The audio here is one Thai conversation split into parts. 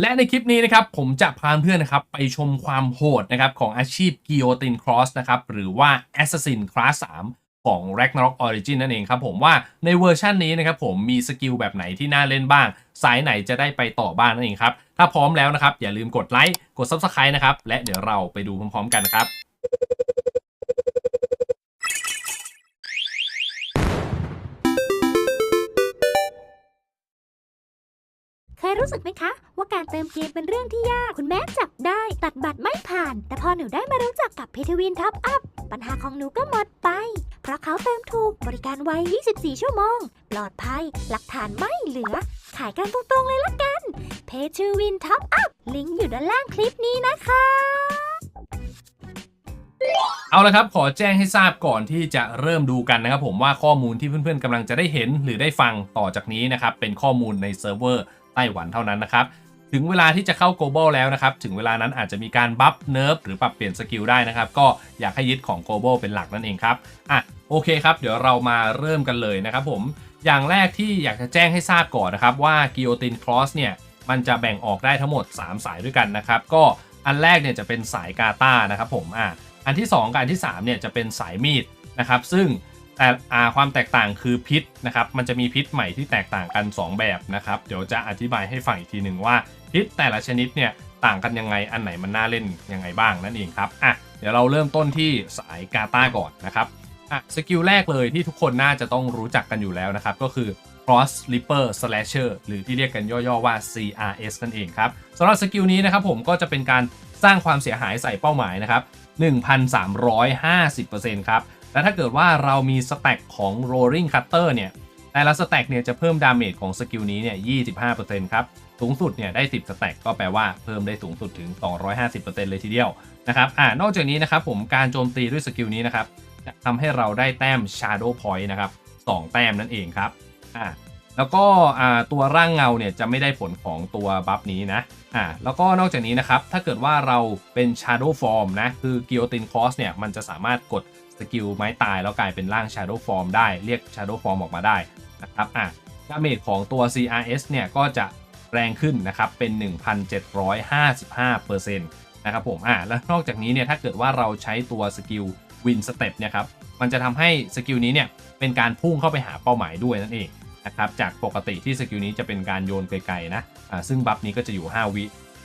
และในคลิปนี้นะครับผมจะพาเพื่อนนะครับไปชมความโหดนะครับของอาชีพ Guillotine Cross นะครับหรือว่า Assassin Class 3 ของ Ragnarok Origin นั่นเองครับผมว่าในเวอร์ชันนี้นะครับผมมีสกิลแบบไหนที่น่าเล่นบ้าง สายไหนจะได้ไปต่อบ้างนั่นเองครับ ถ้าพร้อมแล้วนะครับอย่าลืมกดไลค์กด Subscribe นะครับและเดี๋ยวเราไปดูพร้อมๆกันนะครับ เคยรู้สึกไหมคะ ว่าการเติมเกมเป็นเรื่องที่ยาก คุณแม่จับได้ ตัดบัตรไม่ผ่าน แต่พอหนูได้มารู้จักกับพีทวินท็อปอัพปัญหาของหนูก็หมดไป เพราะเขาเติมถูกบริการไว 24 ชั่วโมง ปลอดภัย หลักฐานไม่เหลือ ขายกันตรงๆเลยละกันเพทวินท็อปอัพลิงก์อยู่ด้านล่างคลิปนี้นะคะเอาละครับขอแจ้งให้ทราบก่อนที่จะเริ่มดูกันนะครับผมว่าข้อมูลที่เพื่อนๆกำลังจะได้เห็นหรือได้ฟังต่อจากนี้นะครับเป็นข้อมูลในเซิร์ฟเวอร์ ไต้หวันเท่านั้นนะครับ ถึงเวลาที่จะเข้า global แล้วนะครับ ถึงเวลานั้นอาจจะมีการบัฟเนิร์ฟหรือปรับเปลี่ยนสกิลได้นะครับ ก็อยากให้ยึดของ global เป็นหลักนั่นเองครับอะโอเคครับ เดี๋ยวเรามาเริ่มกันเลยนะครับผมอย่างแรกที่อยากจะแจ้งให้ทราบก่อนนะครับว่า Guillotine Cross เนี่ยมันจะแบ่งออกได้ทั้งหมด 3 สายด้วยกันนะครับ ก็อันแรกเนี่ยจะเป็นสายกาตานะครับผมอะอันที่ 2กับอันที่3เนี่ยจะเป็นสายมีดนะครับ ซึ่ง แต่ความแตกต่างคือพิษนะครับมันจะมีพิษใหม่ที่แตกต่างกัน 2 แบบนะครับ เดี๋ยวจะอธิบายให้ฟังอีกทีหนึ่งว่าพิษแต่ละชนิดเนี่ยต่างกันยังไงอันไหนมันน่าเล่นยังไงบ้างนั่นเองครับอะเดี๋ยวเราเริ่มต้นที่สายกาตาก่อนนะครับอะสกิลแรกเลยที่ทุกคนน่าจะต้องรู้จักกันอยู่แล้วนะครับ ก็คือ cross ripper slasher หรือที่เรียกกันย่อๆว่า CRS นั่นเองครับสำหรับสกิลนี้นะครับผมก็จะเป็นการสร้างความเสียหายใส่เป้าหมายนะครับ1,350%ครับ และถ้าเกิดว่าเรามีสแต็กของ rolling cutter เนี่ย แต่ละสแต็กเนี่ยจะเพิ่มดาเมจของสกิลนี้เนี่ย 25%ครับ สูงสุดเนี่ยได้ 10 สแต็กก็แปลว่าเพิ่มได้สูงสุดถึง 250%เลยทีเดียวนะครับ อ่า นอกจากนี้นะครับผมการโจมตีด้วยสกิลนี้นะครับจะทำให้เราได้แต้ม shadow point นะครับ 2 แต้มนั่นเองครับ อ่าแล้วก็ตัวร่างเงาเนี่ยจะไม่ได้ผลของตัวบัฟนี้นะอ่าแล้วก็นอกจากนี้นะครับ ถ้าเกิดว่าเราเป็น Shadow Form นะ คือ Guillotine Cross เนี่ย มันจะสามารถกด สกิลไม้ตายแล้วกลายเป็นร่าง Shadow Form ได้เรียก Shadow Form ออกมาได้นะครับอ่าดาเมจของตัว CRS เนี่ยก็จะแรงขึ้นนะครับเป็น 1,755%นะครับผมอ่าแล้วนอกจากนี้เนี่ยถ้าเกิดว่าเราใช้ตัวสกิล Win Step เนี่ยครับมันจะทำให้สกิลนี้เนี่ยเป็นการพุ่งเข้าไปหาเป้าหมายด้วยนั่นเองนะครับจากปกติที่สกิลนี้จะเป็นการโยนไกลๆนะอ่าซึ่งบัฟนี้ก็จะอยู่ 5 วิ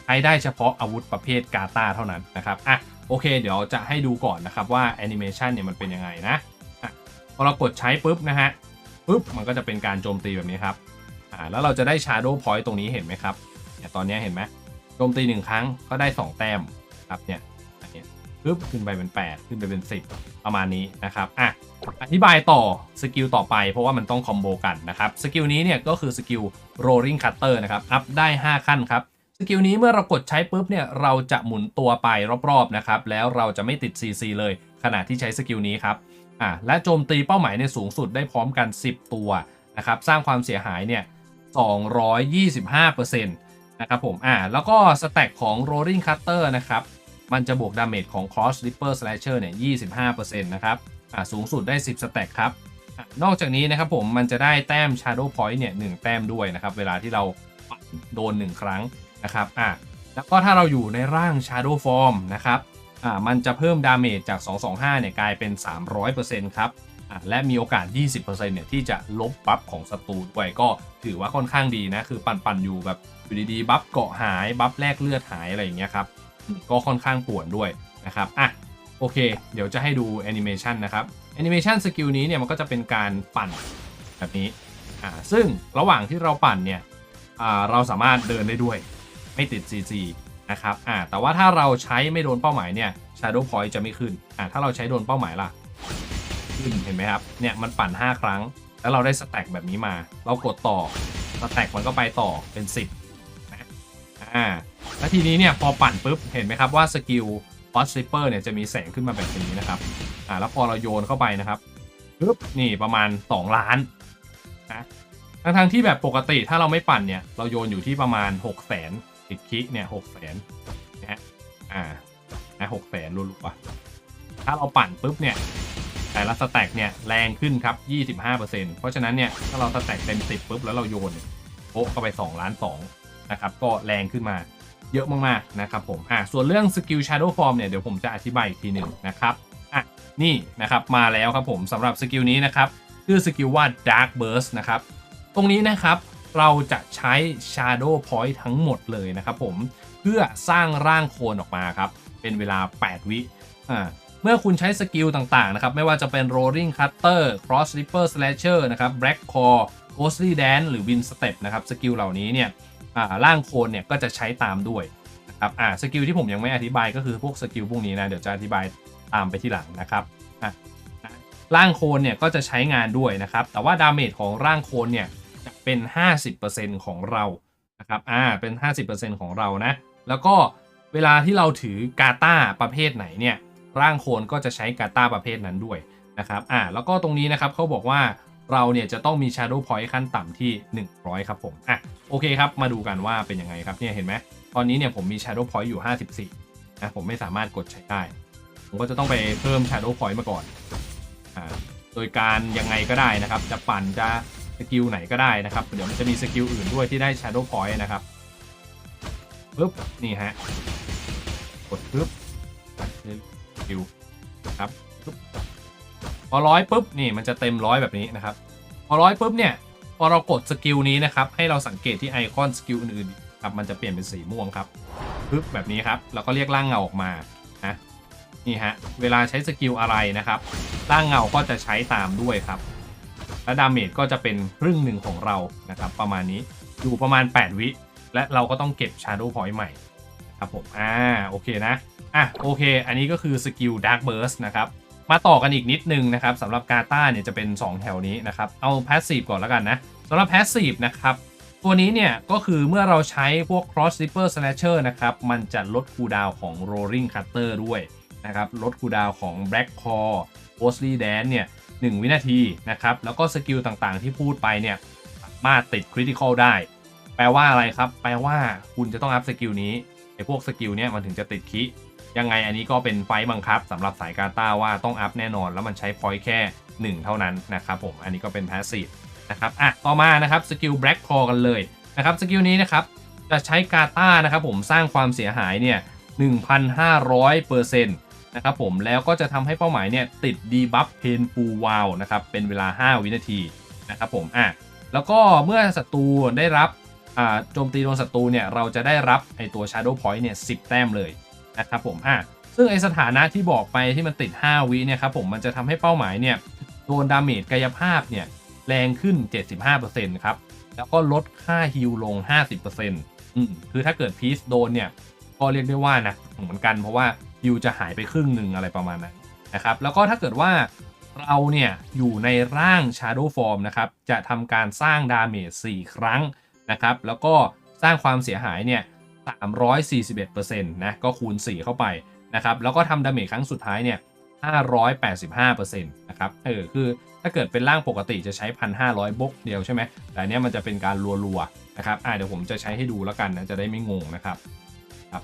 ช้ได้เฉพาะอาวุธประเภทกาตาเท่านั้นนะครับอะโอเค เดี๋ยวจะให้ดูก่อนนะครับว่าแอนิเมชันเนี่ยมันเป็นยังไงนะอะพอเรากดใช้ปุ๊บนะฮะปุ๊บมันก็จะเป็นการโจมตีแบบนี้ครับอ่าแล้วเราจะได้ Shadow Point ตรงนี้เห็นไหมครับเนี่ยตอนนี้เห็นไหมโจมตี1ครั้งก็ได้ 2 แต้มครับเนี่ยปุ๊บขึ้นไปเป็น 8 ขึ้นไปเป็น 10 ประมาณนี้นะครับอะอธิบายต่อสกิลต่อไปเพราะว่ามันต้องคอมโบกันนะครับสกิลนี้เนี่ยก็คือสกิล rolling cutter นะครับอัพได้ 5 ขั้นครับ สกิลนี้เมื่อเรากดใช้ปุ๊บเนี่ยเราจะหมุนตัวไปรอบๆนะครับแล้วเราจะไม่ติด CC เลยขณะที่ใช้สกิลนี้ครับอะและโจมตีเป้าหมายในสูงสุดได้พร้อมกัน 10 ตัวนะครับสร้างความเสียหายเนี่ย225%นะครับผมอะแล้วก็สแต็กของ rolling cutter นะครับมันจะบวกดาเมจของ cross ripper slasher เนี่ย25%นะครับอ่าสูงสุดได้ 10 สแต็กครับอนอกจากนี้นะครับผมมันจะได้แต้ม shadow point เนี่ยหแต้มด้วยนะครับเวลาที่เราโดน 1 ครั้ง นะครับอ่าแล้วก็ถ้าเราอยู่ในร่าง shadow form นะครับอ่ามันจะเพิ่มดาเมจจาก 225 เนี่ยกลายเป็น 300%ครับอ่าและมีโอกาส 20%เนี่ยที่จะลบบัฟของศัตรูด้วยก็ถือว่าค่อนข้างดีนะ คือปันๆอยู่แบบอยู่ดีๆ บัฟเกาะหายบัฟแลกเลือดหายอะไรอย่างเงี้ยครับก็ค่อนข้างป่วนด้วยนะครับอะโอเค เดี๋ยวจะให้ดูแอนิเมชันนะครับแอนิเมชันสกิลนี้เนี่ยมันก็จะเป็นการปั่นแบบนี้อ่าซึ่งระหว่างที่เราปั่นเนี่ยอ่าเราสามารถเดินได้ด้วย ไม่ติด CG นะครับอ่าแต่ว่าถ้าเราใช้ไม่โดนเป้าหมายเนี่ย Shadow Point จะไม่ขึ้นอ่าถ้าเราใช้โดนเป้าหมายล่ะ ขึ้นเห็นไหมครับ เนี่ยมันปั่น 5 ครั้ง แล้วเราได้สแต็กแบบนี้มา เรากดต่อสแต็กมันก็ไปต่อเป็น 10นะอ่าแล้วทีนี้เนี่ยพอปั่นปุ๊บเห็นไหมครับว่าสกิลฟอสซิปเปอร์เนี่ยจะมีแสงขึ้นมาแบบนี้นะครับอ่าแล้วพอเราโยนเข้าไปนะครับปึ๊บนี่ประมาณ 2 ล้านนะทั้งทงที่แบบปกติถ้าเราไม่ปั่นเนี่ย เราโยนอยู่ที่ประมาณ 6 0แสน ติดคิเนี่ยหกแสนนะฮะอ่านะหกแสนรัวๆถ้าเราปั่นปุ๊บเนี่ยแต่ละสแต็กเนี่ยแรงขึ้นครับ 25%เพราะฉะนั้นเนี่ยถ้าเราสแต็กเต็ม 10ปุ๊บแล้วเราโยนโป๊ะเข้าไป 2 ล้าน2นะครับก็แรงขึ้นมาเยอะมากๆนะครับผมอะส่วนเรื่องสกิล Shadow Form เนี่ยเดี๋ยวผมจะอธิบายอีกทีหนึ่งนะครับอะนี่นะครับมาแล้วครับผมสำหรับสกิลนี้นะครับ ชื่อสกิลว่า Dark Burst นะครับ ตรงนี้นะครับ เราจะใช้ Shadow Point ทั้งหมดเลยนะครับผมเพื่อสร้างร่างโคลนออกมาครับ เป็นเวลา 8 วิอ่าเมื่อคุณใช้สกิลต่างๆนะครับ ไม่ว่าจะเป็น rolling cutter cross ripper slasher นะครับ black core ghostly dance หรือ win step นะครับสกิลเหล่านี้เนี่ยร่างโคลนเนี่ยก็จะใช้ตามด้วยนะครับอ่าสกิลที่ผมยังไม่อธิบายก็คือพวกสกิลพวกนี้นะ เดี๋ยวจะอธิบายตามไปที่หลังนะครับอะร่างโคลนเนี่ยก็จะใช้งานด้วยนะครับ แต่ว่าดาเมจของร่างโคลนเนี่ย เป็น 50%ของเรานะครับอ่าเป็น 50%ของเรานะแล้วก็เวลาที่เราถือกาตาประเภทไหนเนี่ยร่างโคลนก็จะใช้กาตาประเภทนั้นด้วยนะครับอ่าแล้วก็ตรงนี้นะครับเขาบอกว่าเราเนี่ยจะต้องมี Shadow Point ขั้นต่ำที่ 100 ครับผมอะโอเคครับ มาดูกันว่าเป็นยังไงครับเนี่ยเห็นไหมตอนนี้เนี่ยผมมี Shadow Point อยู่ 54นะผมไม่สามารถกดใช้ได้ ผมก็จะต้องไปเพิ่ม Shadow Point มาก่อนอ่าโดยการยังไงก็ได้นะครับ จะปั่นจะ สกิลไหนก็ได้นะครับ เดี๋ยวมันจะมีสกิลอื่นด้วยที่ได้ Shadow Point นะครับปึ๊บนี่ฮะกดปึ๊บสกิลครับปึ๊บพอร้อยปุ๊บนี่มันจะเต็มร้อยแบบนี้นะครับ พอร้อยปุ๊บเนี่ยพอเรากดสกิลนี้นะครับ ให้เราสังเกตที่ไอคอนสกิลอื่นๆครับมันจะเปลี่ยนเป็นสีม่วงครับปึ๊บแบบนี้ครับเราก็เรียกร่างเงาออกมานะนี่ฮะเวลาใช้สกิลอะไรนะครับร่างเงาก็จะใช้ตามด้วยครับ และดาเมจก็จะเป็นครึ่งหนึ่งของเรานะครับประมาณนี้อยู่ประมาณ 8 วิ และเราก็ต้องเก็บ Shadow Point ใหม่ครับผมอ่าโอเคนะอะโอเค อันนี้ก็คือสกิล Dark Burst นะครับมาต่อกันอีกนิดนึงนะครับสำหรับกาตาเนี่ยจะเป็น 2 แถวนี้นะครับเอา Passive ก่อนแล้วกันนะสำหรับ Passive นะครับตัวนี้เนี่ยก็คือเมื่อเราใช้พวก Cross Ripper Slasher นะครับมันจะลดคูดาวของ Rolling Cutter ด้วยนะครับลดคูดาวของ Black Core Ghostly Dance เนี่ย 1 วินาทีนะครับ แล้วก็สกิลต่างๆที่พูดไปเนี่ยมาติด Critical ได้ แปลว่าอะไรครับ แปลว่าคุณจะต้องอัพสกิลนี้ไอ้พวกสกิลเนี่ยมันถึงจะติดคิยังไงอันนี้ก็เป็นไฟต์บังคับสำหรับสายกาตาว่าต้องอัพแน่นอน แล้วมันใช้พอยต์แค่ 1 เท่านั้นนะครับผมอันนี้ก็เป็นพาสซีฟนะครับอะต่อมานะครับสกิลแบล็กคอกันเลยนะครับสกิลนี้นะครับจะใช้กาตานะครับผมสร้างความเสียหายเนี่ย1,500%นต์ นะครับผมแล้วก็จะทำให้เป้าหมายเนี่ยติดดีบัฟเพนฟูวาวนะครับเป็นเวลา 5 วินาทีนะครับผมอะแล้วก็เมื่อศัตรูได้รับอ่าโจมตีโดนศัตรูเนี่ยเราจะได้รับไอตัว Shadow Point เนี่ย10แต้มเลยนะครับผมอะซึ่งไอสถานะที่บอกไปที่มันติด 5 วิเนี่ยครับผมมันจะทำให้เป้าหมายเนี่ยโดนดาเมจกายภาพเนี่ยแรงขึ้น 75%ครับแล้วก็ลดค่าฮิลลง 50%อืมคือถ้าเกิดพีซโดนเนี่ยก็เรียกได้ว่านะเหมือนกันเพราะว่า ฮิลจะหายไปครึ่งหนึ่งอะไรประมาณนั้นนะครับ แล้วก็ถ้าเกิดว่าเราเนี่ยอยู่ในร่าง Shadow Form นะครับ จะทำการสร้างดาเมจ4ครั้งนะครับ แล้วก็สร้างความเสียหายเนี่ย 341%นะ ก็คูณ 4 เข้าไปนะครับ แล้วก็ทำดาเมจครั้งสุดท้ายเนี่ย 585%นะครับ เออ คือถ้าเกิดเป็นร่างปกติจะใช้ 1,500 บกเดียวใช่ไหม แต่อันเนี้ยมันจะเป็นการรัวๆนะครับ อ่าเดี๋ยวผมจะใช้ให้ดูแล้วกันนะ จะได้ไม่งงนะครับ ครับ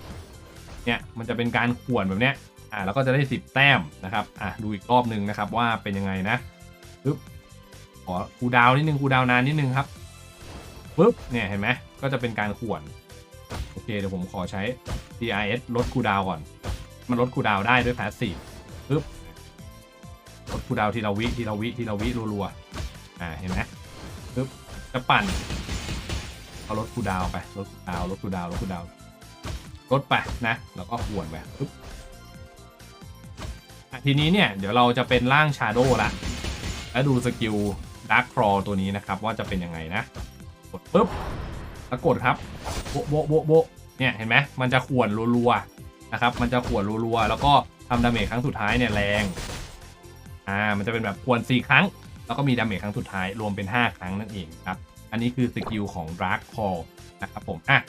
เนี่ยมันจะเป็นการข่วนแบบเนี้ยอ่าแล้วก็จะได้ 10 แต้มนะครับอะดูอีกรอบหนึ่งนะครับว่าเป็นยังไงนะปึ๊บขอคูดาวนิดนึงคูดาวนานนิดนึงครับปึ๊บเนี่ยเห็นไหมก็จะเป็นการข่วนโอเคเดี๋ยวผมขอใช้ DRS ลดคูดาวก่อน มันลดคูดาวได้ด้วย Passive ปึ๊บลดคูดาวทีละวิทีละวิทีละวิรัวๆอ่าเห็นไหมปึ๊บจะปั่นเอาลดคูดาวไปลดคูดาวลดคูดาวลดคูดาว ลดไปนะแล้วก็วนไปปึ๊บทีนี้เนี่ยเดี๋ยวเราจะเป็นร่างชาโดละแล้วดูสกิลดักครอตัวนี้นะครับ ว่าจะเป็นยังไงนะ กดปึ๊บแล้วกดครับโบะโบะโบโบะเนี่ยเห็นไหมมันจะข่วนรัวๆนะครับ มันจะข่วนรัวๆแล้วก็ทำดาเมจครั้งสุดท้ายเนี่ยแรงอ่ามันจะเป็นแบบข่วน4 ครั้ง แล้วก็มีดาเมจครั้งสุดท้ายรวมเป็น 5 ครั้งนั่นเองครับ อันนี้คือสกิลของ Dark Call นะครับผมอะ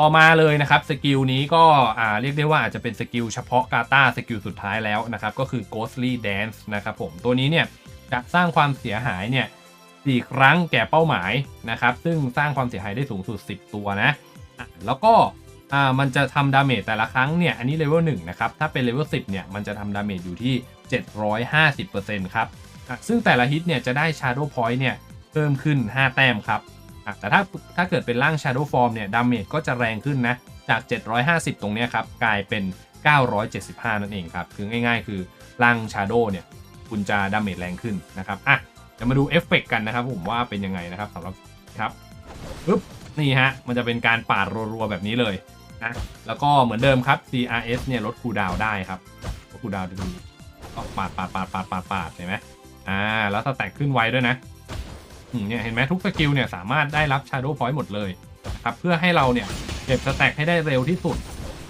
ต่อมาเลยนะครับสกิลนี้ก็อ่าเรียกได้ว่าอาจจะเป็นสกิลเฉพาะกาตาสกิลสุดท้ายแล้วนะครับ ก็คือ Ghostly Dance นะครับผมตัวนี้เนี่ยจะสร้างความเสียหายเนี่ย4ครั้งแก่เป้าหมายนะครับ ซึ่งสร้างความเสียหายได้สูงสุด 10 ตัวนะะแล้วก็อ่ามันจะทำดาเมจแต่ละครั้งเนี่ยอันนี้เลเวล1นะครับ ถ้าเป็นเลเวล10เนี่ยมันจะทำดาเมจอยู่ที่ 750%ครับซึ่งแต่ละฮิตเนี่ยจะได้ Shadow Point เนี่ยเพิ่มขึ้น 5 แต้มครับ แต่ถ้าถ้าเกิดเป็นร่าง Shadow Form เนี่ยดาเมจก็จะแรงขึ้นนะ จาก 750 ตรงนี้ครับ กลายเป็น 975 นั่นเองครับ คือง่ายๆ คือร่าง Shadow เนี่ยคุณจะดาเมจแรงขึ้นนะครับอะเดี๋ยวมาดูเอฟเฟกต์กันนะครับผมว่าเป็นยังไงนะครับสำหรับครับปึ๊บนี่ฮะ มันจะเป็นการปาดรัวๆแบบนี้เลยนะแล้วก็เหมือนเดิมครับ CRS เนี่ยลดคูดาวได้ครับลดคูดาวดูก็ปาดปาดปาดปาดปาดปาดเห็นไหมอ่าแล้วสแต็กขึ้นไวด้วยนะ เนี่ยเห็นไหมทุกสกิลเนี่ยสามารถได้รับ Shadow Point หมดเลยนะครับเพื่อให้เราเนี่ยเก็บสแต็กให้ได้เร็วที่สุด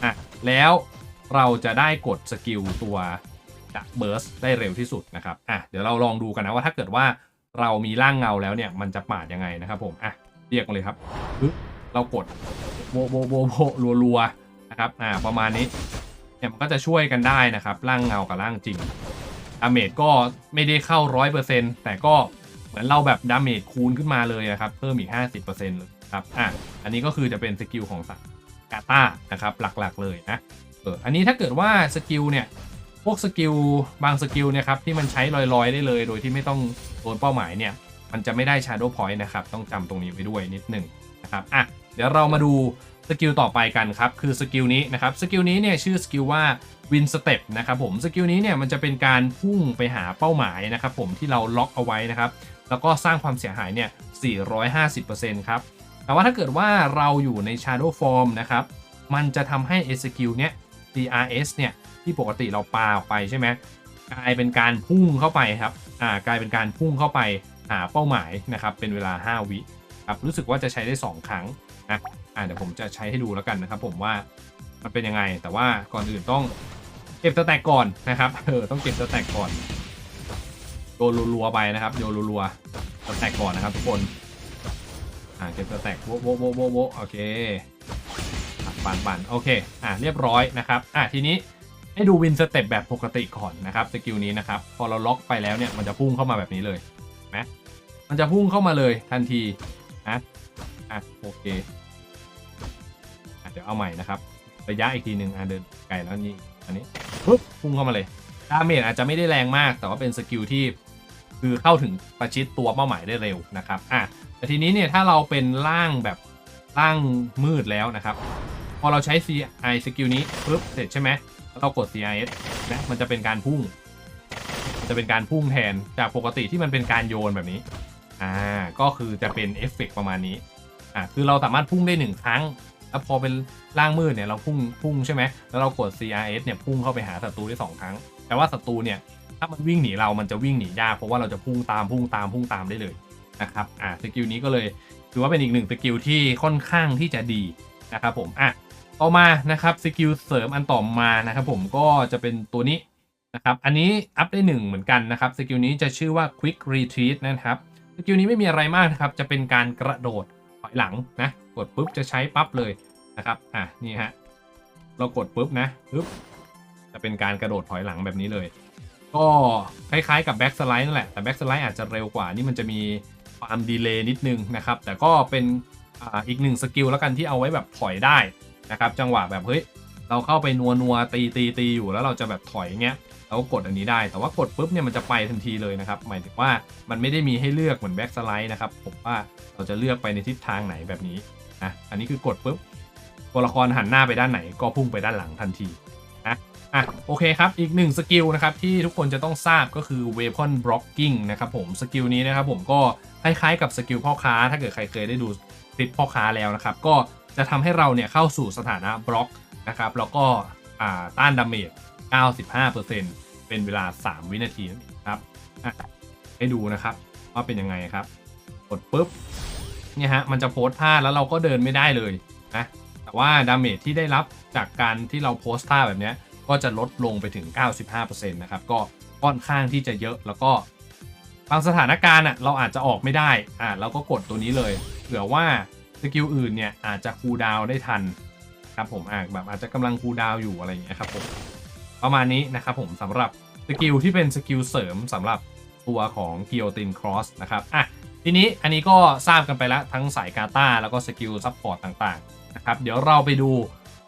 อะแล้วเราจะได้กดสกิลตัวจะเบิร์สได้เร็วที่สุดนะครับอะเดี๋ยวเราลองดูกันนะว่าถ้าเกิดว่าเรามีร่างเงาแล้วเนี่ยมันจะปาดยังไงนะครับผมอะเรียกมาเลยครับเรากดโบโบโบโบรัวๆนะครับอ่าประมาณนี้เนี่ยมันก็จะช่วยกันได้นะครับร่างเงากับร่างจริงดาเมจก็ไม่ได้เข้า 100%แต่ก็ มือนเราแบบดาเมจคูณขึ้นมาเลยนะครับ เพิ่มอีก 50%เลยครับอะอันนี้ก็คือจะเป็นสกิลของสัตว์กาตานะครับหลักๆเลยนะเอออันนี้ถ้าเกิดว่าสกิลเนี่ยพวกสกิลบางสกิลเนี่ยครับที่มันใช้ลอยๆได้เลย โดยที่ไม่ต้องโดนเป้าหมายเนี่ยมันจะไม่ได้ Shadow Point นะครับ ต้องจำตรงนี้ไว้ด้วยนิดหนึ่งนะครับอะเดี๋ยวเรามาดูสกิลต่อไปกันครับ คือสกิลนี้นะครับสกิลนี้เนี่ยชื่อสกิลว่า Win Step นะครับผมสกิลนี้เนี่ยมันจะเป็นการพุ่งไปหาเป้าหมายนะครับผมที่เราล็อกเอาไว้นะครับ แล้วก็สร้างความเสียหายเนี่ย 450%ครับ แต่ว่าถ้าเกิดว่าเราอยู่ใน Shadow Form นะครับ มันจะทำให้ไอ้สกิลเนี้ย DRS เนี่ย ที่ปกติเราปาออกไปใช่ไหมกลายเป็นการพุ่งเข้าไปครับ อ่า กลายเป็นการพุ่งเข้าไปหาเป้าหมายนะครับ เป็นเวลา 5 วิครับรู้สึกว่าจะใช้ได้ 2 ครั้งนะอ่าเดี๋ยวผมจะใช้ให้ดูแล้วกันนะครับ ผมว่ามันเป็นยังไง แต่ว่าก่อนอื่นต้องเก็บสแต็กก่อนนะครับ เออ ต้องเก็บสแต็กก่อน โยนรัวๆไปนะครับโยนรัวๆสแตกก่อนนะครับทุกคนอ่าเก็บสแตกโวโวโวโวโวโอเคปั่นปั่นโอเคอ่าเรียบร้อยนะครับอ่าทีนี้ให้ดูวินสเต็ปแบบปกติก่อนนะครับสกิลนี้นะครับพอเราล็อกไปแล้วเนี่ยมันจะพุ่งเข้ามาแบบนี้เลยนไหมมันจะพุ่งเข้ามาเลยทันทีนะอะโอเคอะเดี๋ยวเอาใหม่นะครับระยะอีกทีหนึ่งอะเดินไกลแล้วนี่อันนี้ปุ๊บพุ่งเข้ามาเลยดาเมจอาจจะไม่ได้แรงมาก แต่ว่าเป็นสกิลที่ คือเข้าถึงประชิดตัวเป้าหมายได้เร็วนะครับอะแต่ทีนี้เนี่ยถ้าเราเป็นร่างแบบร่างมืดแล้วนะครับ พอเราใช้ CI สกิลนี้ปุ๊บเสร็จใช่ไหมแล้วเรากด CRS นะมันจะเป็นการพุ่ง จะเป็นการพุ่งแทนจากปกติที่มันเป็นการโยนแบบนี้อ่าก็คือจะเป็นเอฟเฟกต์ประมาณนี้อ่าคือเราสามารถพุ่งได้หนึ่งครั้ง แล้วพอเป็นร่างมืดเนี่ยเราพุ่งพุ่งใช่ไหมแล้วเรากด CRS เนี่ยพุ่งเข้าไปหาศัตรูได้สองครั้ง แต่ว่าศัตรูเนี่ย ถ้ามันวิ่งหนีเรามันจะวิ่งหนียากเพราะว่าเราจะพุ่งตามพุ่งตามพุ่งตามได้เลยนะครับอ่าสกิลนี้ก็เลยถือว่าเป็นอีกหนึ่งสกิลที่ค่อนข้างที่จะดีนะครับผมอะต่อมานะครับสกิลเสริมอันต่อมานะครับผมก็จะเป็นตัวนี้นะครับอันนี้อัพได้หนึ่งเหมือนกันนะครับสกิลนี้จะชื่อว่า Quick Retreat นะครับสกิลนี้ไม่มีอะไรมากนะครับจะเป็นการกระโดดถอยหลังนะกดปุ๊บจะใช้ปั๊บเลยนะครับอะนี่ฮะเรากดปุ๊บนะปุ๊บจะเป็นการกระโดดถอยหลังแบบนี้เลย ก็คล้ายๆกับ Back Slide นั่นแหละ แต่ Back Slide อาจจะเร็วกว่า นี่มันจะมีความดีเลย์นิดนึงนะครับ แต่ก็เป็นอ,อีกหนึ่งสกิลแล้วกันที่เอาไว้แบบถอยได้นะครับ จังหวะแบบเฮ้ยเราเข้าไปนัวนัวตีตีตีอยู่แล้วเราจะแบบถอยเงี้ยเราก็กดอันนี้ได้ แต่ว่ากดปุ๊บเนี่ยมันจะไปทันทีเลยนะครับ หมายถึงว่ามันไม่ได้มีให้เลือกเหมือนแบ็กสไลด์นะครับ ผมว่าเราจะเลือกไปในทิศทางไหนแบบนี้นะ อันนี้คือกดปุ๊บตัวละครหันหน้าไปด้านไหนก็พุ่งไปด้านหลังทันที อะโอเคครับ อีกหนึ่งสกิลนะครับที่ทุกคนจะต้องทราบก็คือ weapon blocking นะครับผมสกิลนี้นะครับผมก็คล้ายๆกับสกิลพ่อค้า ถ้าเกิดใครเคยได้ดูคลิปพ่อค้าแล้วนะครับ ก็จะทำให้เราเนี่ยเข้าสู่สถานะบล็อกนะครับแล้วก็ต้านดาเมจ 95%เป็นเวลา 3 วินาทีนั่นเองครับให้ดูนะครับว่าเป็นยังไงครับกดปุ๊บเนี่ยฮะมันจะโพสท่าแล้วเราก็เดินไม่ได้เลยนะแต่ว่าดาเมจที่ได้รับจากการที่เราโพสท่าแบบเนี้ย ก็จะลดลงไปถึง 95%นะครับก็ค่อนข้างที่จะเยอะแล้วก็บางสถานการณ์อะเราอาจจะออกไม่ได้อะเราก็กดตัวนี้เลยเผื่อว่าสกิลอื่นเนี่ยอาจจะคูลดาวได้ทันครับผมอาจแบบอาจจะกำลังคูลดาวอยู่อะไรอย่างเงี้ยครับผมประมาณนี้นะครับผมสำหรับสกิลที่เป็นสกิลเสริมสำหรับตัวของ g u i l t i n Cross นะครับอะทีนี้อันนี้ก็ทราบกันไปแล้วทั้งสายกาตาแล้วก็สกิลซัพพอร์ตต่างๆนะครับเดี๋ยวเราไปดู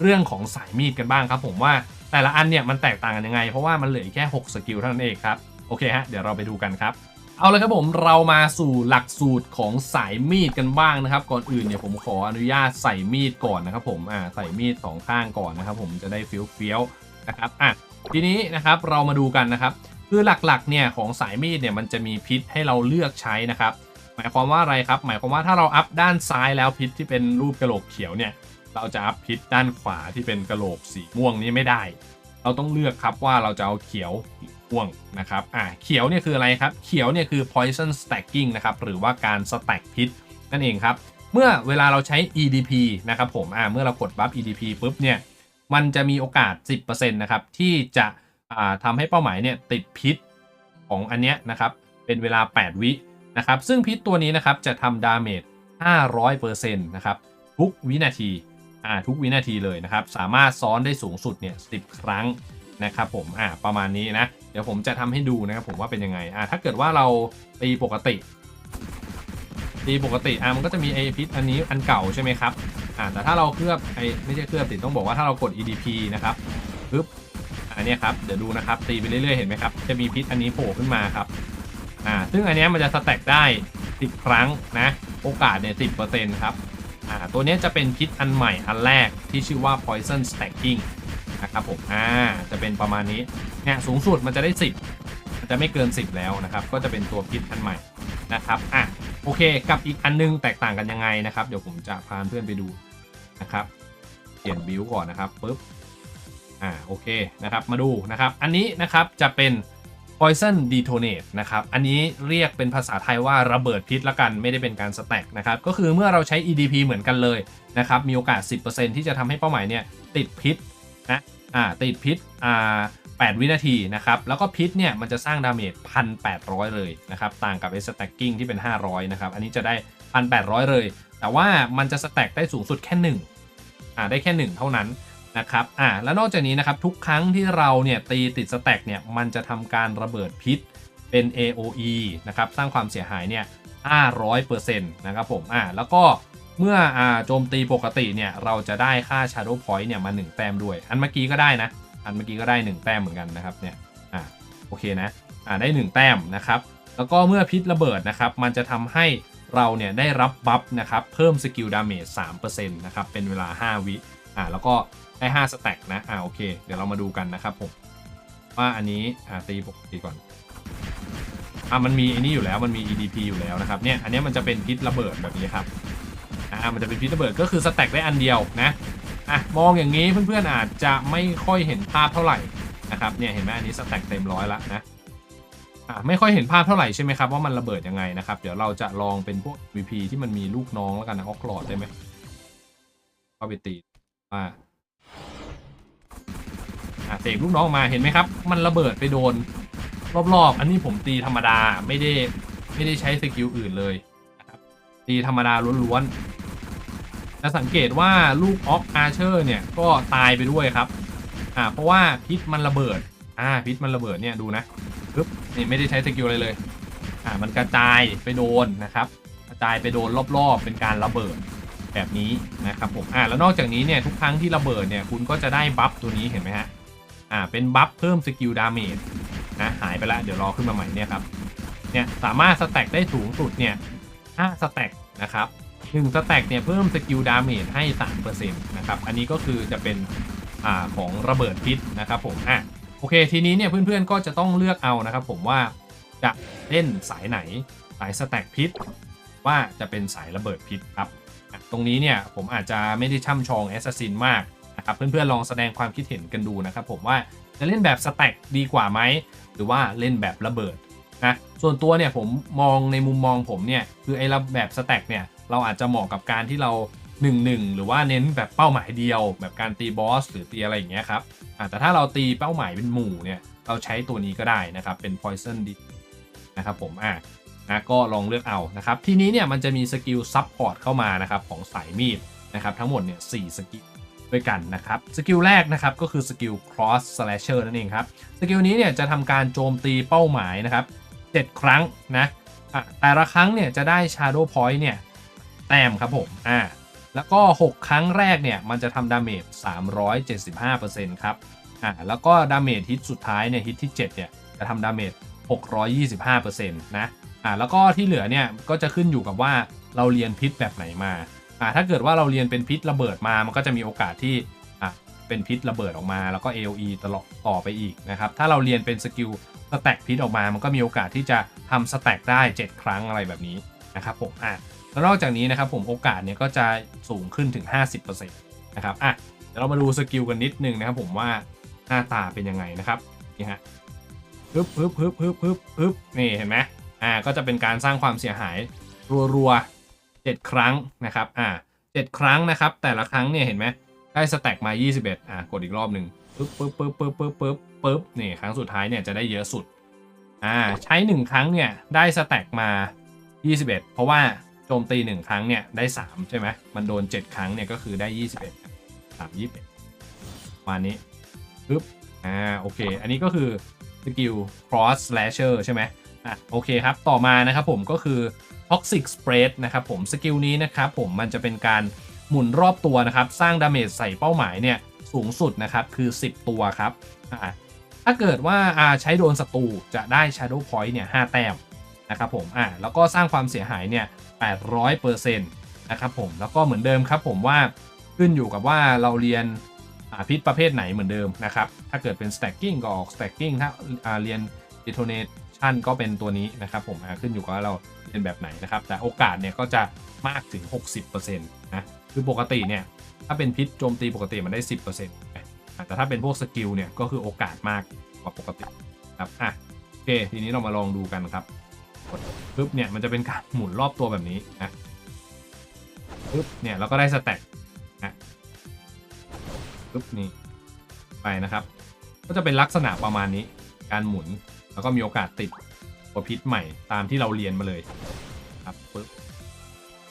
เรื่องของสายมีดกันบ้างครับผมว่าแต่ละอันเนี่ยมันแตกต่างกันยังไง เพราะว่ามันเหลือแค่ 6 สกิลเท่านั้นเองครับ โอเคฮะ เดี๋ยวเราไปดูกันครับ เอาเลยครับผมเรามาสู่หลักสูตรของสายมีดกันบ้างนะครับ ก่อนอื่นเนี่ยผมขออนุญาตใส่มีดก่อนนะครับผมอ่าใส่มีดสองข้างก่อนนะครับผมจะได้เฟี้ยวเฟี้ยวๆนะครับอะทีนี้นะครับเรามาดูกันนะครับ คือหลักๆเนี่ยของสายมีดเนี่ยมันจะมีพิษให้เราเลือกใช้นะครับ หมายความว่าอะไรครับ หมายความว่าถ้าเราอัพด้านซ้ายแล้วพิษที่เป็นรูปกระโหลกเขียวเนี่ย เราจะอัพพิษด้านขวาที่เป็นกระโหลกสีม่วงนี้ไม่ได้ เราต้องเลือกครับว่าเราจะเอาเขียวม่วงนะครับอ่าเขียวเนี่ยคืออะไรครับ เขียวเนี่ยคือ poison stacking นะครับหรือว่าการ stack พิษนั่นเองครับ เมื่อเวลาเราใช้ EDP นะครับผมอ่าเมื่อเรากดบัฟ EDP ปุ๊บเนี่ยมันจะมีโอกาส 10%นะครับที่จะอ่าทำให้เป้าหมายเนี่ยติดพิษของอันเนี้ยนะครับเป็นเวลา 8 วินะครับซึ่งพิษตัวนี้นะครับจะทำดาเมจ500%นะครับทุกวินาที อ่าทุกวินาทีเลยนะครับ สามารถซ้อนได้สูงสุดเนี่ย10ครั้งนะครับผมอ่าประมาณนี้นะ เดี๋ยวผมจะทำให้ดูนะครับผมว่าเป็นยังไงอ่าถ้าเกิดว่าเราตีปกติ ตีปกติอ่ามันก็จะมีไอพิษอันนี้อันเก่าใช่ไหมครับอ่าแต่ถ้าเราเคลือบไอไม่ใช่เคลือบติดต้องบอกว่าถ้าเรากด EDP นะครับปึ๊บอันนี้ครับเดี๋ยวดูนะครับตีไปเรื่อยๆเห็นไหมครับจะมีพิษอันนี้โผล่ขึ้นมาครับอ่าซึ่งอันนี้มันจะสแต็กได้ 10 ครั้งนะโอกาสเนี่ย10%ครับ อ่าตัวนี้จะเป็นพิษอันใหม่อันแรกที่ชื่อว่า poison stacking นะครับผมอ่าจะเป็นประมาณนี้เนี่ยสูงสุดมันจะได้ 10 มันจะไม่เกิน 10 แล้วนะครับ ก็จะเป็นตัวพิษอันใหม่นะครับอะโอเค กับอีกอันนึงแตกต่างกันยังไงนะครับ เดี๋ยวผมจะพาเพื่อนไปดูนะครับ เปลี่ยนบิวก่อนนะครับปุ๊บอ่าโอเคนะครับมาดูนะครับ อันนี้นะครับจะเป็น poison detonate นะครับ อันนี้เรียกเป็นภาษาไทยว่าระเบิดพิษละกันไม่ได้เป็นการสแต็กนะครับ ก็คือเมื่อเราใช้ EDP เหมือนกันเลยนะครับ มีโอกาส 10%ที่จะทำให้เป้าหมายเนี่ยติดพิษนะอ่าติดพิษอ่า8 วินาทีนะครับ แล้วก็พิษเนี่ยมันจะสร้างดาเมจ 1,800 เลยนะครับ ต่างกับ stacking ที่เป็น 500 นะครับ อันนี้จะได้ 1,800 เลย แต่ว่ามันจะสแต็กได้สูงสุดแค่1อ่าได้แค่ 1 เท่านั้น นะครับอ่าแล้วนอกจากนี้นะครับทุกครั้งที่เราเนี่ยตีติดสแต็กเนี่ยมันจะทำการระเบิดพิษเป็น AOE นะครับสร้างความเสียหายเนี่ย500%นะครับผมอ่าแล้วก็เมื่ออ่าโจมตีปกติเนี่ยเราจะได้ค่า Shadow Point เนี่ยมา 1 แต้มด้วย อันเมื่อกี้ก็ได้นะ อันเมื่อกี้ก็ได้ 1 แต้มเหมือนกันนะครับเนี่ยอ่าโอเคนะอ่าได้ 1 แต้มนะครับแล้วก็เมื่อพิษระเบิดนะครับมันจะทำให้เราเนี่ยได้รับบัฟนะครับเพิ่มสกิลดาเมจ3%นะครับเป็นเวลา 5 วิอ่าแล้วก็ ได้ 5 สแต็กนะ อ่าโอเค เดี๋ยวเรามาดูกันนะครับผม ว่าอันนี้ อ่าตีปกติก่อน อ่ามันมีอันนี้อยู่แล้วมันมี EDP อยู่แล้วนะครับ เนี่ย อันนี้มันจะเป็นพิษระเบิดแบบนี้ครับ อ่า มันจะเป็นพิษระเบิดก็คือสแต็กได้อันเดียวนะ อะ มองอย่างนี้เพื่อนๆอาจจะไม่ค่อยเห็นภาพเท่าไหร่นะครับ เนี่ยเห็นไหมอันนี้สแต็กเต็มร้อยละนะอ่าไม่ค่อยเห็นภาพเท่าไหร่ใช่ไหมครับว่ามันระเบิดยังไงนะครับ เดี๋ยวเราจะลองเป็นพวก VP ที่มันมีลูกน้องแล้วกันนะออกหลอดได้ไหมเข้าไปตีว่า เสกลูกน้องออกมาเห็นไหมครับ มันระเบิดไปโดน รอบๆ อันนี้ผมตีธรรมดาไม่ได้ไม่ได้ใช้สกิลอื่นเลยนะครับตีธรรมดาล้วนๆจะสังเกตว่าลูกออกอาร์เชอร์เนี่ยก็ตายไปด้วยครับอ่าเพราะว่าพิษมันระเบิดอ่าพิษมันระเบิดเนี่ยดูนะปึ๊บนี่ไม่ได้ใช้สกิลอะไรเลยอ่ามันกระจายไปโดนนะครับ กระจายไปโดนรอบๆ เป็นการระเบิดแบบนี้นะครับผมอ่าแล้วนอกจากนี้เนี่ยทุกครั้งที่ระเบิดเนี่ยคุณก็จะได้บัฟตัวนี้เห็นไหมฮะ อ่าเป็นบัฟเพิ่มสกิลดาเมจนะหายไปแล้วเดี๋ยวรอขึ้นมาใหม่เนี่ยครับเนี่ยสามารถสแต็กได้สูงสุดเนี่ย5สแต็กนะครับ1สแต็กเนี่ยเพิ่มสกิลดาเมจให้3%นะครับอันนี้ก็คือจะเป็นอ่าของระเบิดพิษนะครับผมอะโอเคทีนี้เนี่ยเพื่อนๆก็จะต้องเลือกเอานะครับผมว่าจะเล่นสายไหนสายสแต็กพิษว่าจะเป็นสายระเบิดพิษครับ ตรงนี้เนี่ยผมอาจจะไม่ได้ช่ำชองแอสซัสซินมาก นะครับเพื่อนๆลองแสดงความคิดเห็นกันดูนะครับผมว่าจะเล่นแบบสแต็กดีกว่าไหมหรือว่าเล่นแบบระเบิดนะส่วนตัวเนี่ยผมมองในมุมมองผมเนี่ยคือไอ้ระแบบสแต็กเนี่ยเราอาจจะเหมาะกับการที่เรา1นหนึ่งหรือว่าเน้นแบบเป้าหมายเดียว แบบการตีบอสหรือตีอะไรอย่างเงี้ยครับแต่ถ้าเราตีเป้าหมายเป็นหมู่เนี่ยเราใช้ตัวนี้ก็ได้นะครับเป็น poison d นะครับผมอะนะก็ลองเลือกเอานะครับทีนี้เนี่ยมันจะมีสกิลซับพอร์ตเข้ามานะครับของสายมีดนะครับทั้งหมดเนี่ยสสกิล ด้วยกันนะครับสกิลแรกนะครับก็คือสกิล cross slasher นั่นเองครับสกิลนี้เนี่ยจะทำการโจมตีเป้าหมายนะครับ 7 ครั้งนะแต่ละครั้งเนี่ยจะได้ shadow point เนี่ยแต้มครับผมอ่าแล้วก็ 6 ครั้งแรกเนี่ยมันจะทำดาเมจ 375%ครับอ่าแล้วก็ดาเมจฮิตสุดท้ายเนี่ยฮิตที่ 7 เนี่ยจะทำดาเมจ 625%นะอ่าแล้วก็ที่เหลือเนี่ยก็จะขึ้นอยู่กับว่าเราเรียนพิษแบบไหนมา อ่าถ้าเกิดว่าเราเรียนเป็นพิษระเบิดมา มันก็จะมีโอกาสที่อ่าเป็นพิษระเบิดออกมา แล้วก็ AOE ตลอดต่อไปอีกนะครับ ถ้าเราเรียนเป็นสกิลสแต็กพิษออกมา มันก็มีโอกาสที่จะทำสแต็กได้ 7 ครั้งอะไรแบบนี้นะครับผมอะแล้วนอกจากนี้นะครับผมโอกาสเนี่ยก็จะสูงขึ้นถึง 50%นะครับอะเดี๋ยวเรามาดูสกิลกันนิดนึงนะครับผมว่าหน้าตาเป็นยังไงนะครับนี่ฮะฮึบฮึบฮึบฮึบฮึบฮึบนี่เห็นไหมอ่าก็จะเป็นการสร้างความเสียหายรัวๆ เจ็ดครั้งนะครับอ่าเจ็ดครั้งนะครับ แต่ละครั้งเนี่ยเห็นไหมได้สแต็กมา 21 อ่ากดอีกรอบหนึ่งปึ๊บปึ๊บปึ๊บปึ๊บปึ๊บปึ๊บปึ๊บนี่ครั้งสุดท้ายเนี่ยจะได้เยอะสุดอ่าใช้ 1 ครั้งเนี่ยได้สแต็กมา 21 เพราะว่าโจมตี 1 ครั้งเนี่ยได้ 3 ใช่ไหมมันโดน 7 ครั้งเนี่ยก็คือได้ 21 3 21ประมาณนี้ปึ๊บอ่าโอเค อันนี้ก็คือสกิล cross slasher ใช่ไหมอะโอเคครับ ต่อมานะครับผมก็คือ toxic spread นะครับผมสกิลนี้นะครับผมมันจะเป็นการหมุนรอบตัวนะครับ สร้างดาเมจใส่เป้าหมายเนี่ยสูงสุดนะครับคือ 10 ตัวครับอ่าถ้าเกิดว่าใช้โดนศัตรูจะได้ shadow point เนี่ย5แต้มนะครับผมอ่าแล้วก็สร้างความเสียหายเนี่ย800%นะครับผมแล้วก็เหมือนเดิมครับผมว่าขึ้นอยู่กับว่าเราเรียนพิษประเภทไหนเหมือนเดิมนะครับ ถ้าเกิดเป็น stacking ก็ออก stacking ถ้าเรียน detonation ก็เป็นตัวนี้นะครับผมขึ้นอยู่กับว่าเราเรียนแบบไหนนะครับ แต่โอกาสเนี่ยก็จะมากถึง 60%นะคือปกติเนี่ยถ้าเป็นพิษโจมตีปกติมันได้ 10%นะแต่ถ้าเป็นพวกสกิลเนี่ยก็คือโอกาสมากกว่าปกติครับอะโอเคทีนี้เรามาลองดูกันครับกดปึ๊บเนี่ยมันจะเป็นการหมุนรอบตัวแบบนี้นะปึ๊บเนี่ยเราก็ได้สแต็กปุ๊บนี่ไปนะครับ ก็จะเป็นลักษณะประมาณนี้การหมุน แล้วก็มีโอกาสติดตัวพิษใหม่ตามที่เราเรียนมาเลยครับปุ๊บ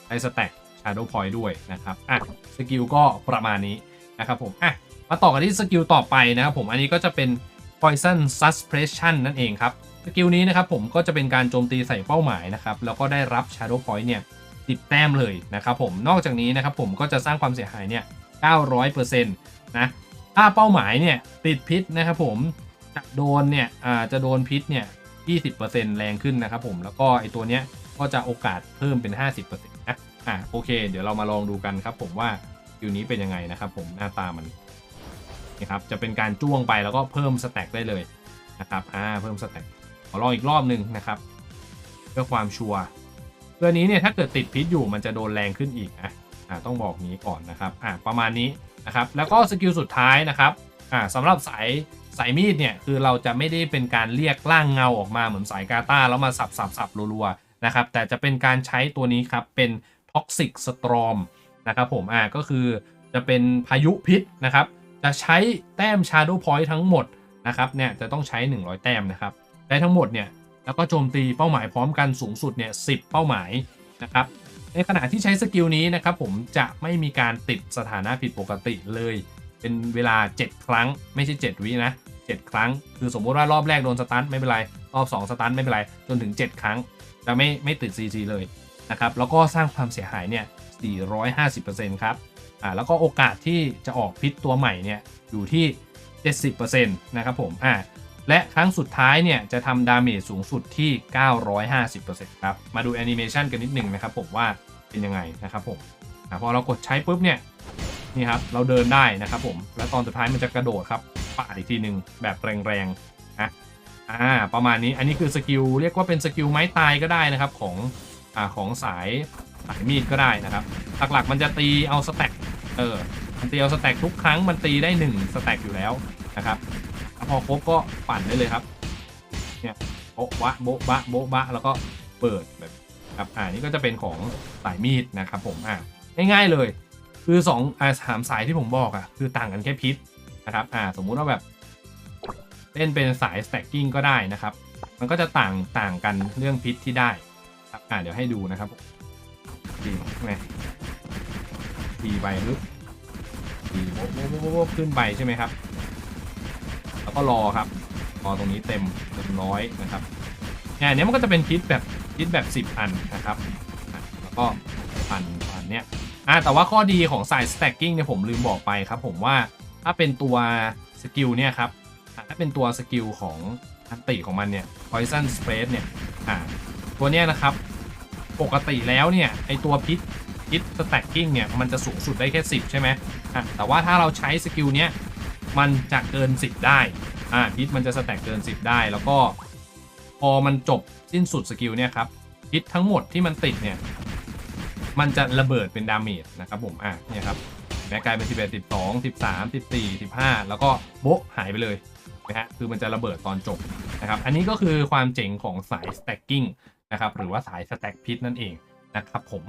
ได้สแต็ก Shadow Point ด้วยนะครับอะสกิลก็ประมาณนี้นะครับผมอะมาต่อกันที่สกิลต่อไปนะครับผมอันนี้ก็จะเป็น Poison Suppression นั่นเองครับสกิลนี้นะครับผมก็จะเป็นการโจมตีใส่เป้าหมายนะครับแล้วก็ได้รับ Shadow Point เนี่ย10แต้มเลยนะครับผมนอกจากนี้นะครับผมก็จะสร้างความเสียหายเนี่ย900%นะถ้าเป้าหมายเนี่ยติดพิษนะครับผม จะโดนเนี่ยอ่าจะโดนพิษเนี่ย 20%แรงขึ้นนะครับผม แล้วก็ไอตัวเนี้ยก็จะโอกาสเพิ่มเป็น 50%นะอะโอเค เดี๋ยวเรามาลองดูกันครับผมว่าคิวนี้เป็นยังไงนะครับผมหน้าตามันนี่ครับจะเป็นการจ้วงไปแล้วก็เพิ่มสแต็กได้เลยนะครับอ่าเพิ่มสแต็กขอลองอีกรอบหนึ่งนะครับเพื่อความชัวร์เรื่องนี้เนี่ยถ้าเกิดติดพิษอยู่มันจะโดนแรงขึ้นอีกนะอ่าต้องบอกนี้ก่อนนะครับอ่าประมาณนี้นะครับแล้วก็สกิลสุดท้ายนะครับอ่าสำหรับสาย สายมีดเนี่ยคือเราจะไม่ได้เป็นการเรียกร่างเงาออกมาเหมือนสายกาตาแล้วมาสับสับสับรัวๆนะครับแต่จะเป็นการใช้ตัวนี้ครับเป็นท็อกซิกสตรอมนะครับผมอ่าก็คือจะเป็นพายุพิษนะครับ จะใช้แต้ม Shadow Point ทั้งหมดนะครับเนี่ยจะต้องใช้ 100 แต้มนะครับได้ทั้งหมดเนี่ยแล้วก็โจมตีเป้าหมายพร้อมกันสูงสุดเนี่ย10เป้าหมายนะครับในขณะที่ใช้สกิลนี้นะครับผมจะไม่มีการติดสถานะผิดปกติเลย เป็นเวลา 7 ครั้ง ไม่ใช่ 7 วินะ 7 ครั้ง คือสมมุติว่ารอบแรกโดนสตันไม่เป็นไร รอบ 2 สตันไม่เป็นไร จนถึง 7 ครั้ง จะไม่ไม่ติด CG เลยนะครับ แล้วก็สร้างความเสียหายเนี่ย 450%ครับ อ่า แล้วก็โอกาสที่จะออกพิษตัวใหม่เนี่ยอยู่ที่ 70%นะครับผม อ่า และครั้งสุดท้ายเนี่ยจะทำดาเมจสูงสุดที่ 950%ครับ มาดูแอนิเมชันกันนิดหนึ่งนะครับผมว่าเป็นยังไงนะครับผมอพอเรากดใช้ปุ๊บเนี่ย นี่ครับเราเดินได้นะครับผม แล้วตอนสุดท้ายมันจะกระโดดครับปาดอีกทีหนึ่งแบบแรงๆนะอ่าประมาณนี้อันนี้คือสกิลเรียกว่าเป็นสกิลไม้ตายก็ได้นะครับของอ่าของสายสายมีดก็ได้นะครับ หลักๆมันจะตีเอาสแต็กเออมันตีเอาสแต็กทุกครั้งมันตีได้1สแต็กอยู่แล้วนะครับพอครบก็ปั่นได้เลยครับเนี่ยโบ๊ะบะโบ๊ะบะโบ๊ะบะแล้วก็เปิดแบบครับอ่านี่ก็จะเป็นของสายมีดนะครับผมอ่าง่ายๆเลย คือ2อ่าสามสายที่ผมบอกอะคือต่างกันแค่พิษนะครับอ่าสมมุติว่าแบบเล่นเป็นสาย stacking ก็ได้นะครับ มันก็จะต่างต่างกันเรื่องพิษที่ได้ครับอ่าเดี๋ยวให้ดูนะครับดีไงดีไปฮึบดีโบ๊บ๊ะโบ๊บ๊ะขึ้นไปใช่ไหมครับ แล้วก็รอครับรอตรงนี้เต็มเต็มร้อยนะครับเนี่ยอันเนี้ยมันก็จะเป็นพิษแบบพิษแบบ 10 อันนะครับ แล้วก็ปันปันเนี่ย อ่าแต่ว่าข้อดีของสาย stacking เนี่ยผมลืมบอกไปครับผมว่าถ้าเป็นตัวสกิลเนี่ยครับถ้าเป็นตัวสกิลของอันติของมันเนี่ย poison spread เนี่ยอ่าตัวเนี้ยนะครับ ปกติแล้วเนี่ยไอตัวพิษพิษสแต็กกิ้งเนี่ยมันจะสูงสุดได้แค่ 10 ใช่ไหมอะแต่ว่าถ้าเราใช้สกิลเนี้ยมันจะเกิน 10 ได้อ่าพิษมันจะสแต็กเกิน 10 ได้แล้วก็พอมันจบสิ้นสุดสกิลเนี่ยครับพิษทั้งหมดที่มันติดเนี่ย มันจะระเบิดเป็นดาเมจนะครับผมอะเนี่ยครับแม้กลายเป็น 11 12 13 14 15 แล้วก็โบ๊ะหายไปเลยนะฮะคือมันจะระเบิดตอนจบนะครับอันนี้ก็คือความเจ๋งของสาย stacking นะครับหรือว่าสายสแต็กพิษนั่นเองนะครับผม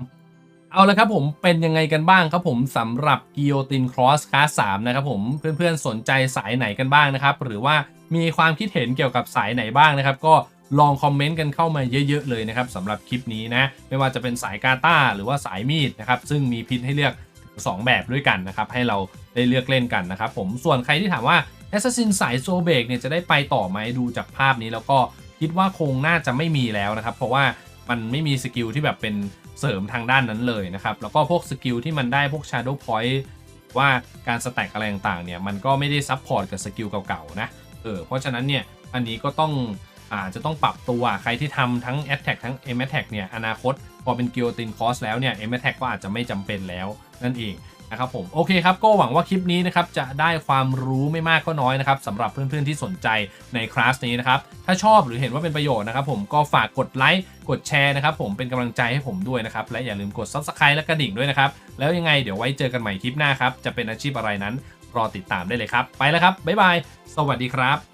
เอาละครับผมเป็นยังไงกันบ้างครับผมสำหรับ g u i l l o t i n Cross Class 3นะครับผมเพื่อนๆสนใจสายไหนกันบ้างนะครับ หรือว่ามีความคิดเห็นเกี่ยวกับสายไหนบ้างนะครับ ก็ ลองคอมเมนต์กันเข้ามาเยอะ ๆ เลยนะครับสำหรับคลิปนี้นะไม่ว่าจะเป็นสายกาตาหรือว่าสายมีดนะครับซึ่งมีพิษให้เลือก 2 แบบด้วยกันนะครับให้เราได้เลือกเล่นกันนะครับผมส่วนใครที่ถามว่า Assassin สายโซเบกเนี่ยจะได้ไปต่อไหมดูจากภาพนี้แล้วก็คิดว่าคงน่าจะไม่มีแล้วนะครับ เพราะว่ามันไม่มีสกิลที่แบบเป็นเสริมทางด้านนั้นเลยนะครับ แล้วก็พวกสกิลที่มันได้พวก Shadow Point ว่าการสแต็กอะไรต่างๆเนี่ยมันก็ไม่ได้ซับพอร์ตกับสกิลเก่าๆนะเออเพราะฉะนั้นเนี่ยอันนี้ก็ต้อง อาจจะต้องปรับตัวใครที่ทำทั้ง a t t a c k ทั้ง m a t t a c k เนี่ยอนาคต พอเป็น g u i l l o t i n Cross แล้วเนี่ย m a t t a c k ก็อาจจะไม่จำเป็นแล้วนั่นเองนะครับผมโอเคครับก็หวังว่าคลิปนี้นะครับจะได้ความรู้ไม่มากก็น้อยนะครับสำหรับเพื่อนๆที่สนใจในคลาสนี้นะครับถ้าชอบหรือเห็นว่าเป็นประโยชน์นะครับผมก็ฝากกดไลค์กดแชร์นะครับผมเป็นกำลังใจให้ผมด้วยนะครับและอย่าลืมกด Subscribe และกระดิ่งด้วยนะครับแล้วยังไงเดี๋ยวไว้เจอกันใหม่คลิปหน้าครับจะเป็นอาชีพอะไรนั้นรอติดตามได้เลยครับ ไปแล้วครับบ๊ายบาย สวัสดีครับ